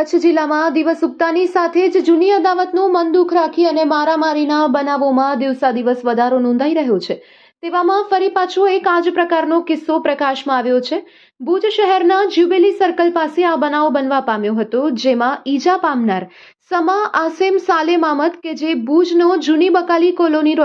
કચ્છ જિલ્લામાં દિવસ ઉગતાની સાથે જ જૂની અદાવતનું મન દુઃખ રાખી અને મારામારીના બનાવોમાં દિવસા દિવસ વધારો નોંધાઈ રહ્યો છે. તેવામાં ફરી પાછો એક આ જ પ્રકારનો કિસ્સો પ્રકાશમાં આવ્યો છે. ભુજ શહેરના જ્યુબેલી સર્કલ પાસે આ બનાવ બનવા પામ્યો હતો, જેમાં ઈજા પામનાર સમા આસેમ સાલે મામત કે જે ભુજનો જૂની બકાલી કોલોની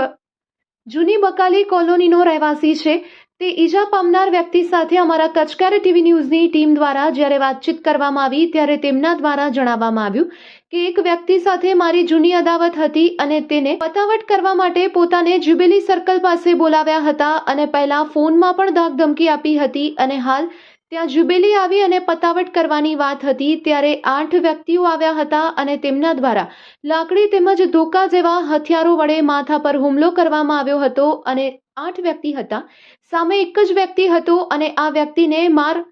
જૂની બકાલી કોલોનીનો રહેવાસી છે તે ઈજા પામનાર વ્યક્તિ સાથે અમારા કચકાર ટીવી ન્યૂઝની ટીમ દ્વારા જ્યારે વાતચીત કરવામાં આવી ત્યારે તેમના દ્વારા જણાવવામાં આવ્યું કે એક વ્યક્તિ સાથે મારી જૂની અદાવત હતી અને તેને પતાવટ કરવા માટે પોતાને જ્યુબેલી સર્કલ પાસે બોલાવ્યા હતા અને પહેલા ફોનમાં પણ ધાકધમકી આપી હતી અને હાલ ત્યાં જુબેલી આવી અને પતાવટ કરવાની વાત હતી, ત્યારે આઠ વ્યક્તિઓ આવ્યા હતા અને તેમના દ્વારા લાકડી તેમજ ધોકા જેવા હથિયારો વડે માથા પર હુમલો કરવામાં આવ્યો હતો અને આઠ વ્યક્તિ હતા. સામે એક જ વ્યક્તિ હતો અને આ વ્યક્તિને માર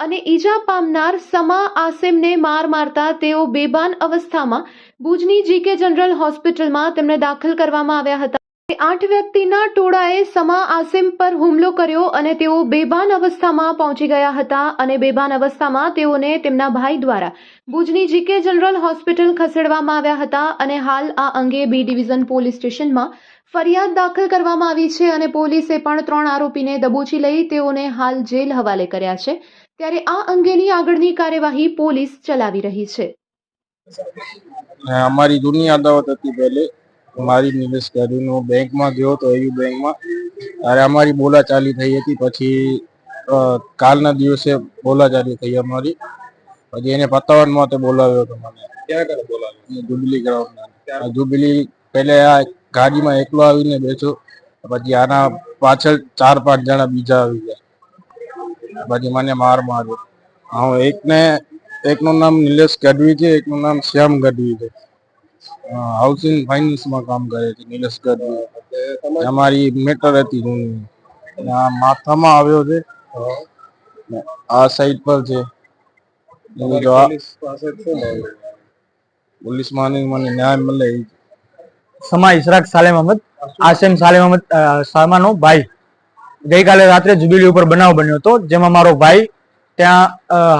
અને ઈજા પામનાર સમા આસેમને માર મારતા તેઓ બેભાન અવસ્થામાં ભુજની જીકે જનરલ હોસ્પિટલમાં તેમને દાખલ કરવામાં આવ્યા હતા. આઠ વ્યક્તિના ટોળાએ સમા આસિમ પર હુમલો કર્યો અને તેઓ બેભાન અવસ્થામાં પહોંચી ગયા હતા અને બેભાન અવસ્થામાં તેઓને તેમના ભાઈ દ્વારા ભુજની જીકે જનરલ હોસ્પિટલ ખસેડવામાં આવ્યા હતા અને હાલ આ અંગે બી ડિવિઝન પોલીસ સ્ટેશનમાં ફરિયાદ દાખલ કરવામાં આવી છે અને પોલીસે પણ ત્રણ આરોપીને દબોચી લઈ તેઓને હાલ જેલ હવાલે કર્યા છે. ત્યારે આ અંગેની આગળની કાર્યવાહી પોલીસ ચલાવી રહી છે. અમારી જૂની અદાવત હતી પહેલે. મારી નિવેશ કરીને હું બેંકમાં ગયો હતો એવી બેંકમાં. ત્યારે અમારી બોલાચાલી થઈ હતી. પછી કાલના દિવસે બોલાચાલી થઈ અમારી. પછી એને પતાવન માટે બોલાવ્યો હતો મને. ક્યાં કરે બોલાવ્યો? જુબલી ગ્રાઉન્ડ જુબલી પહેલે આ ગાડીમાં એકલો આવીને બેઠો. પછી આના પાછળ ચાર પાંચ જણા બીજા આવી ગયા. પછી મને માર માર્યો. હું એકને એકનું નામ નિલેશ ગઢવી છે એકનું નામ શ્યામ ગઢવી છે. હાઉસિંગ ફાઇનાન્સમાં કામ કરે છે નિલેશ ગઢવી. અમારી મેટર હતી જૂની આ માથામાં આવ્યો છે. આ સાઈડ પર છે. પોલીસ જો આ પોલીસમાં ને? મને ન્યાય મળે સમા ઇશરાક સાલેમ અહમદ આસિમ સાલેમ અહમદ સામાનો ભાઈ. ગઈકાલે રાત્રે જુબીલી ઉપર બનાવ બન્યો હતો જેમાં મારો ભાઈ ત્યાં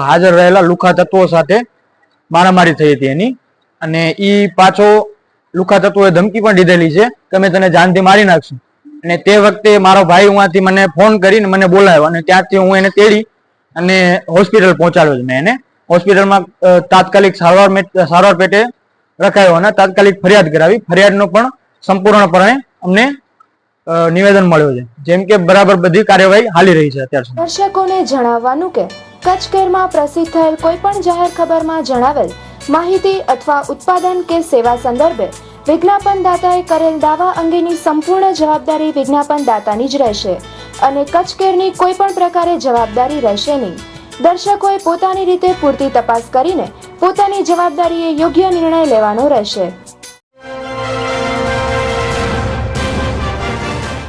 હાજર રહેલા લુખા તત્વો સાથે મારામારી થઈ હતી એની. અને ઈ પાછો લુખા તત્વોએ ધમકી પણ દીધેલી છે. કે અમે તને જાનથી મારી નાખશું. અને તે વખતે મારો ભાઈ ઉहाँથી મને ફોન કરીને મને બોલાવ્યો અને ત્યાંથી હું એને તેડી અને હોસ્પિટલ પહોંચાડ્યો મેં એને હોસ્પિટલમાં તાત્કાલિક સારવાર સારવાર પેટે રખાયો અને તાત્કાલિક ફરિયાદ કરાવી. ફરિયાદનો પણ સંપૂર્ણપણે અમને નિવેદન મળ્યું છે. જેમ કે બરાબર બધી કાર્યવાહી હાલી રહી છે અત્યાર સુધી. દર્શકોને જણાવવાનું કે કચ્છ કેરમાં પ્રસિદ્ધ થયેલ કોઈ પણ જાહેર ખબરમાં જણાવેલ માહિતી અથવા ઉત્પાદન કે સેવા સંદર્ભે વિજ્ઞાપનદાતાએ કરેલ દાવા અંગેની સંપૂર્ણ જવાબદારી વિજ્ઞાપનદાતાની જ રહેશે અને કચ્છ કેરની કોઈ પણ પ્રકારે જવાબદારી રહેશે નહીં. દર્શકોએ પોતાની રીતે પૂરતી તપાસ કરીને પોતાની જવાબદારીએ યોગ્ય નિર્ણય લેવાનો રહેશે.